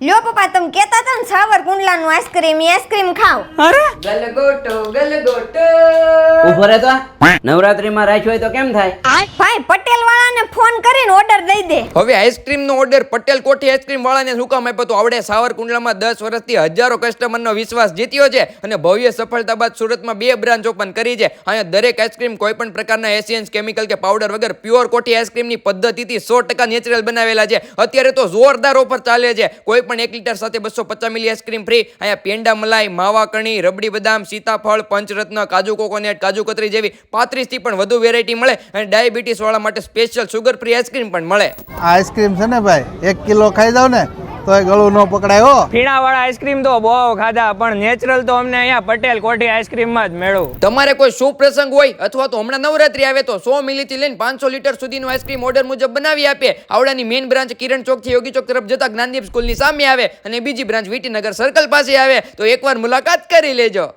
લ્યો પપ્પા તમે કહેતા હતા ને સાવર કુંડલાનું આઈસ્ક્રીમ આઈસ્ક્રીમ ખાવ અરે? ગલગોટો ગલગોટો. ઊભો રહેતો નવરાત્રીમાં રાખ્યો હોય તો કેમ થાય? ભાઈ ફોન કરીને ઓર્ડર દઈ દે. હવે આઈસ્ક્રીમનો ઓર્ડર પટેલ કોઠી આઈસ્ક્રીમ વાળાને શું કામ આપ્યો? તો આવડે સાવરકુંડલામાં દસ વર્ષથી હજારો કસ્ટમરનો વિશ્વાસ જીત્યો છે અને ભવ્ય સફળતા બાદ સુરતમાં બે બ્રાન્ચ ઓપન કરી છે. અહીંયા દરેક આઈસ્ક્રીમ કોઈ પણ પ્રકારના એસિયન્સ કેમિકલ કે પાવડર વગર પ્યોર કોઠી આઈસ્ક્રીમની પદ્ધતિથી સો ટકા નેચરલ બનાવેલા છે. અત્યારે તો જોરદાર ઓફર ચાલે છે. કોઈ પણ એક લીટર સાથે બસો પચાસ મિલી આઈસ્ક્રીમ ફ્રી અહીંયા પેંડા, મલાઈ, માવા, કણી, રબડી, બદામ, સીતાફળ, પંચરત્ન, કાજુ કોકોનેટ કાજુ કતરી જેવી પાંત્રીસથી પણ વધુ વેરાયટી મળે. અને ડાયાબિટીસ વાળા માટે સ્પેશિયલ સુગર ફ્રી આઈસ્ક્રીમ પણ મળે. આઈસ્ક્રીમ છે ને ભાઈ એક કિલો ખાઈ જાવ ને તો એ ગળું ન પકડાય હો. ફીણાવાળા આઈસ્ક્રીમ તો બહુ ખાધા પણ નેચરલ તો અમને અહીંયા પટેલ કોઠી આઈસ્ક્રીમમાં જ મેળવું. તમારે કોઈ શુભ પ્રસંગ હોય અથવા તો હમણાં નવરાત્રી આવે તો સો મિલીથી લઈને પાંચસો લીટર સુધીનું આઈસ્ક્રીમ ઓર્ડર મુજબ બનાવી આપે. આવડાની મેઇન બ્રાન્ચ કિરણ ચોકથી યોગી ચોક તરફ જતા જ્ઞાનદીપ સ્કૂલની સામે આવે અને બીજી બ્રાન્ચ વીટીનગર સર્કલ પાસે આવે. તો એકવાર મુલાકાત કરી લેજો.